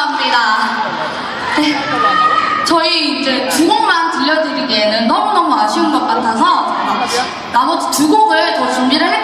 감사합니다. 네. 저희 이제 두 곡만 들려드리기에는 너무너무 아쉬운 것 같아서 나머지 두 곡을 더 준비를 해